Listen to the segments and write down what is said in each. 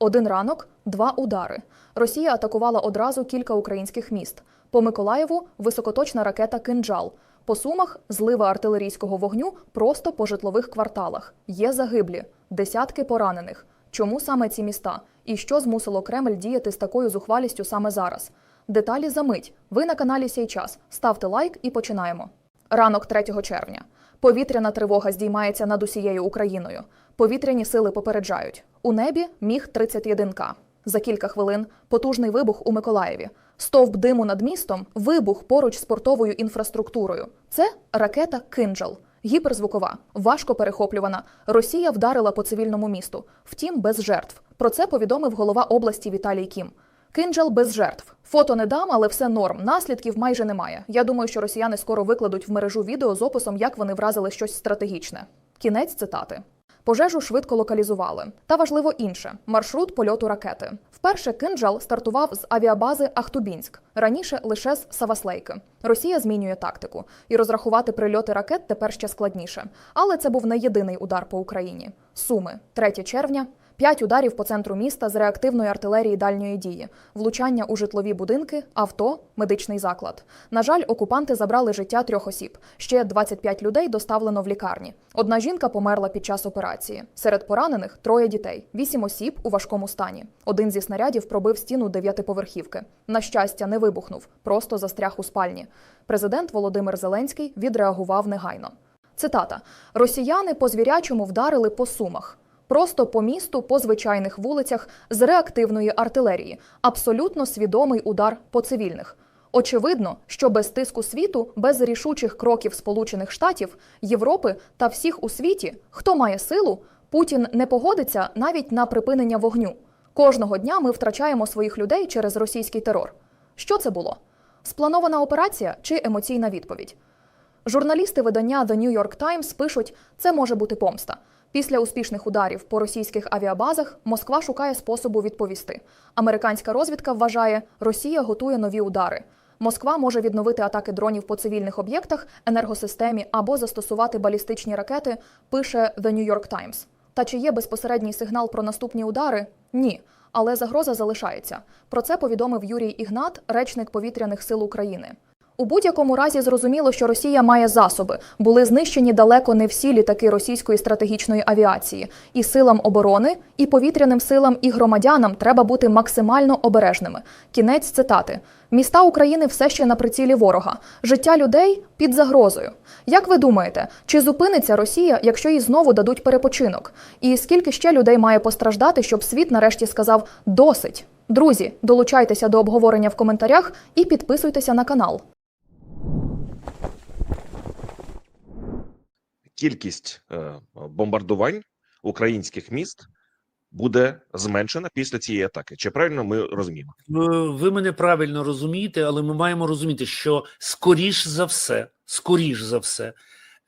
Один ранок, два удари. Росія атакувала одразу кілька українських міст. По Миколаєву високоточна ракета Кинджал. По Сумах злива артилерійського вогню просто по житлових кварталах. Є загиблі, десятки поранених. Чому саме ці міста? І що змусило Кремль діяти з такою зухвалістю саме зараз? Деталі за мить. Ви на каналі Сей час. Ставте лайк і починаємо. Ранок 3 червня. Повітряна тривога здіймається над усією Україною. Повітряні сили попереджають. У небі міг 31К. За кілька хвилин потужний вибух у Миколаєві. Стовп диму над містом, вибух поруч з портовою інфраструктурою. Це ракета Кинджал. Гіперзвукова, важко перехоплювана. Росія вдарила по цивільному місту. Втім, без жертв. Про це повідомив голова області Віталій Кім. Кинджал без жертв. Фото не дам, але все норм. Наслідків майже немає. Я думаю, що росіяни скоро викладуть в мережу відео з описом, як вони вразили щось стратегічне. Кінець цитати. Пожежу швидко локалізували. Та важливо інше маршрут польоту ракети. Вперше кинджал стартував з авіабази Ахтубінськ, раніше лише з Саваслейки. Росія змінює тактику, і розрахувати прильоти ракет тепер ще складніше. Але це був не єдиний удар по Україні. Суми 3 червня. П'ять ударів по центру міста з реактивної артилерії дальньої дії, влучання у житлові будинки, авто, медичний заклад. На жаль, окупанти забрали життя трьох осіб. Ще 25 людей доставлено в лікарні. Одна жінка померла під час операції. Серед поранених троє дітей, вісім осіб у важкому стані. Один зі снарядів пробив стіну дев'ятиповерхівки. На щастя, не вибухнув, просто застряг у спальні. Президент Володимир Зеленський відреагував негайно. Цитата: Росіяни по звірячому вдарили по сумах. Просто по місту, по звичайних вулицях з реактивної артилерії, абсолютно свідомий удар по цивільних. Очевидно, що без тиску світу, без рішучих кроків Сполучених Штатів, Європи та всіх у світі, хто має силу, Путін не погодиться навіть на припинення вогню. Кожного дня ми втрачаємо своїх людей через російський терор. Що це було? Спланована операція чи емоційна відповідь? Журналісти видання The New York Times пишуть, це може бути помста. Після успішних ударів по російських авіабазах Москва шукає способу відповісти. Американська розвідка вважає, Росія готує нові удари. Москва може відновити атаки дронів по цивільних об'єктах, енергосистемі або застосувати балістичні ракети. Пише The New York Times. Та чи є безпосередній сигнал про наступні удари? Ні. Але загроза залишається. Про це повідомив Юрій Ігнат, речник повітряних сил України. У будь-якому разі зрозуміло, що Росія має засоби. Були знищені далеко не всі літаки російської стратегічної авіації. І силам оборони, і повітряним силам, і громадянам треба бути максимально обережними. Кінець цитати: міста України все ще на прицілі ворога. Життя людей під загрозою. Як ви думаєте, чи зупиниться Росія, якщо їй знову дадуть перепочинок? І скільки ще людей має постраждати, щоб світ нарешті сказав досить? Друзі, долучайтеся до обговорення в коментарях і підписуйтеся на канал. Кількість е, бомбардувань українських міст буде зменшена після цієї атаки. Чи правильно ми розуміємо? Ви мене правильно розумієте, але ми маємо розуміти, що скоріш за все, скоріш за все,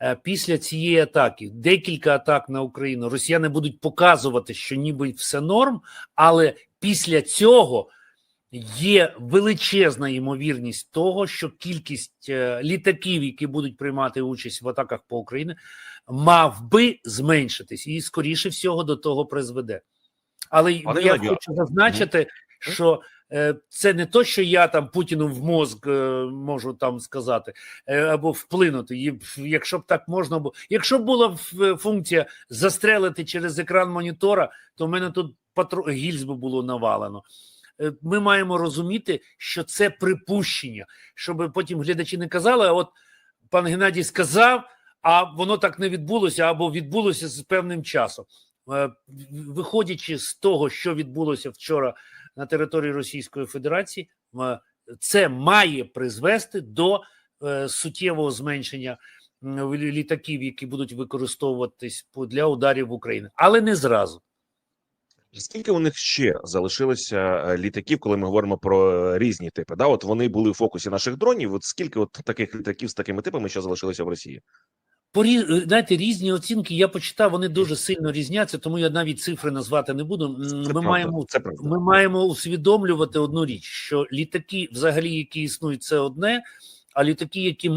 е, після цієї атаки, декілька атак на Україну, росіяни будуть показувати, що ніби все норм, але після цього є величезна ймовірність того, що кількість е, літаків, які будуть приймати участь в атаках по Україні, мав би зменшитись, і скоріше всього до того призведе. Але Пане я хочу зазначити, що е, це не то, що я там Путіну в мозк е, можу там сказати або вплинути. Якщо б так можна було, якщо б була функція застрелити через екран монітора, то в мене тут патру гільз би було навалено. Е, Ми маємо розуміти, що це припущення, щоб потім глядачі не казали, а от пан Геннадій сказав, а воно так не відбулося, або відбулося з певним часом. Е, Виходячи з того, що відбулося вчора на території Російської Федерації, це має призвести до е, суттєвого зменшення літаків, які будуть використовуватись для ударів в Україну, але не зразу. Скільки у них ще залишилося е, літаків, коли ми говоримо про е, різні типи? Да, от вони були в фокусі наших дронів. От скільки от таких літаків з такими типами ще залишилося в Росії? Порі знаєте, різні оцінки я почитав, вони дуже сильно різняться, тому я навіть цифри назвати не буду. Це Ми правда, маємо це правда. ми маємо усвідомлювати одну річ: що літаки, взагалі, які існують, це одне, а літаки, які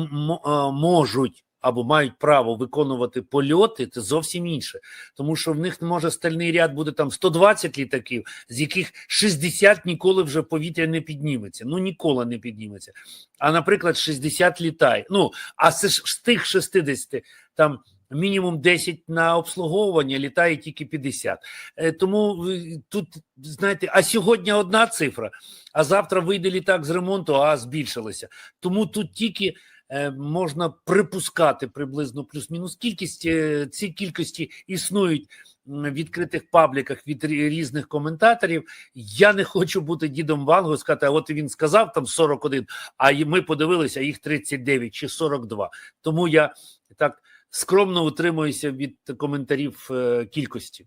можуть або мають право виконувати польоти, це зовсім інше. Тому що в них може стальний ряд буде там 120 літаків, з яких 60 ніколи вже повітря не підніметься. Ну ніколи не підніметься. А наприклад, 60 літає. Ну а з, з тих 60 там. Мінімум 10 на обслуговування літає тільки 50. Е, Тому е, тут знаєте, а сьогодні одна цифра, а завтра вийде літак з ремонту, а збільшилося. Тому тут тільки можна припускати приблизно плюс-мінус кількість. Е, ці кількості існують в відкритих пабліках від різних коментаторів. Я не хочу бути дідом Ванго і сказати, а от він сказав там 41, а ми подивилися, їх 39 чи 42. Тому я так скромно утримуюся від коментарів е, кількості.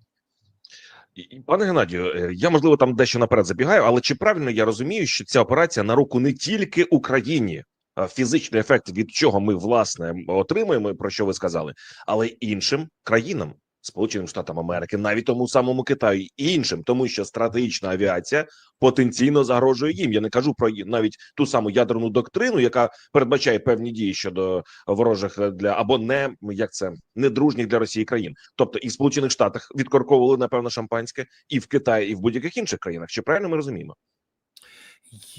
Пане Геннадію, е, я можливо там дещо наперед забігаю, але чи правильно я розумію, що ця операція на руку не тільки Україні, фізичний ефект, від чого ми власне отримуємо, про що ви сказали, але іншим країнам, Сполученим Штатам Америки, навіть тому самому Китаю, і іншим, тому що стратегічна авіація потенційно загрожує їм. Я не кажу про навіть ту саму ядерну доктрину, яка передбачає певні дії щодо ворожих е, для або не як це недружніх для Росії країн. Тобто і в Сполучених Штатах відкорковували напевно шампанське, і в Китаї, і в будь-яких інших країнах. Чи правильно ми розуміємо?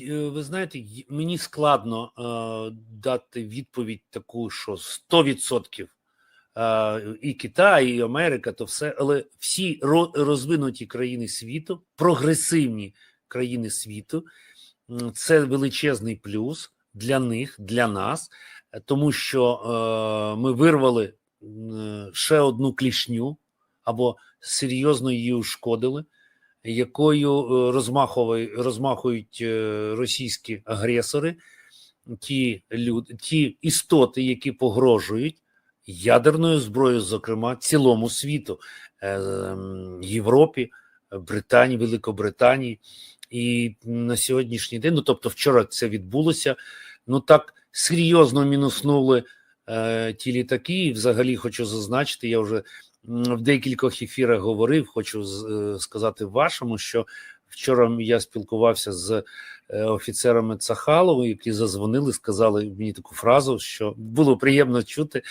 Е, Ви знаєте, мені складно е, дати відповідь таку, що 100% е, і Китай, і Америка, то все, але всі ро- розвинуті країни світу, прогресивні країни світу, це величезний плюс для них, для нас, е, тому що е, ми вирвали м, ще одну клішню або серйозно її ушкодили якою е, розмахують е, російські агресори, ті люди, ті істоти, які погрожують ядерною зброєю, зокрема цілому світу, е, Європі, Британії, Великобританії. І на сьогоднішній день, ну тобто, вчора це відбулося. Ну так серйозно мінуснули е, ті літаки. І взагалі хочу зазначити, я вже в декількох ефірах говорив. Хочу е, сказати вашому, що вчора я спілкувався з е, офіцерами Цахалову, які зазвонили, сказали мені таку фразу, що було приємно чути,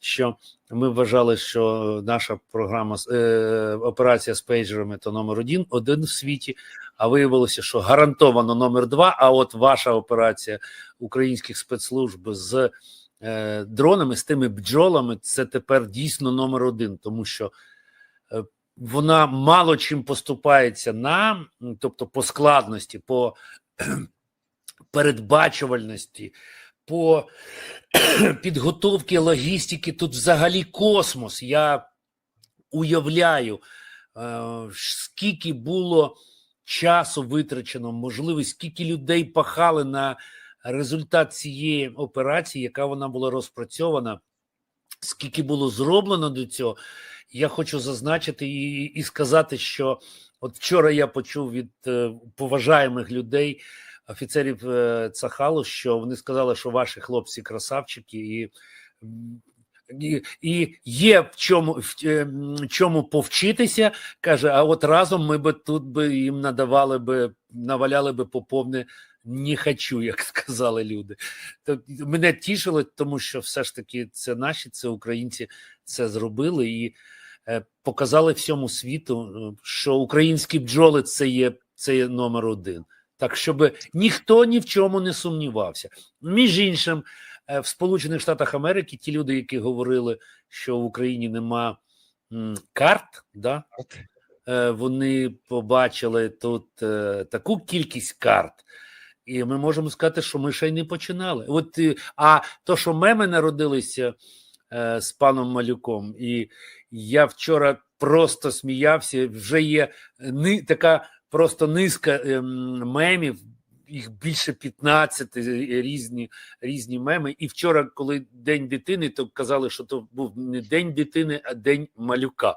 що ми вважали, що наша програма е, операція з пейджерами то номер один, один в світі. А виявилося, що гарантовано номер два. А от ваша операція українських спецслужб з е, дронами, з тими бджолами, це тепер дійсно номер один, тому що е, вона мало чим поступається нам, тобто по складності, по передбачувальності, по підготовці логістики. Тут взагалі космос. Я уявляю, е, скільки було часу витрачено, можливо, скільки людей пахали на результат цієї операції, яка вона була розпрацьована, скільки було зроблено до цього. Я хочу зазначити і, і сказати, що от вчора я почув від е, поважаємих людей, офіцерів е, Цахалу, що вони сказали, що ваші хлопці красавчики, і, і, і є в чому в е, чому повчитися. Каже, а от разом ми би тут би їм надавали би, наваляли би по повне не хочу, як сказали люди. То мене тішило, тому що все ж таки це наші, це українці це зробили і е, показали всьому світу, е, що українські бджоли це є, це є номер один. Так, щоб ніхто ні в чому не сумнівався. Між іншим, е, в Сполучених Штатах Америки ті люди, які говорили, що в Україні нема м, карт, да, е, вони побачили тут е, таку кількість карт. І ми можемо сказати, що ми ще й не починали. От, е, а то, що меми народилися е, з паном Малюком, і я вчора просто сміявся. Вже є ни, така просто низка ем, мемів, їх більше 15 різні, різні меми. І вчора, коли День дитини, то казали, що то був не День дитини, а День малюка.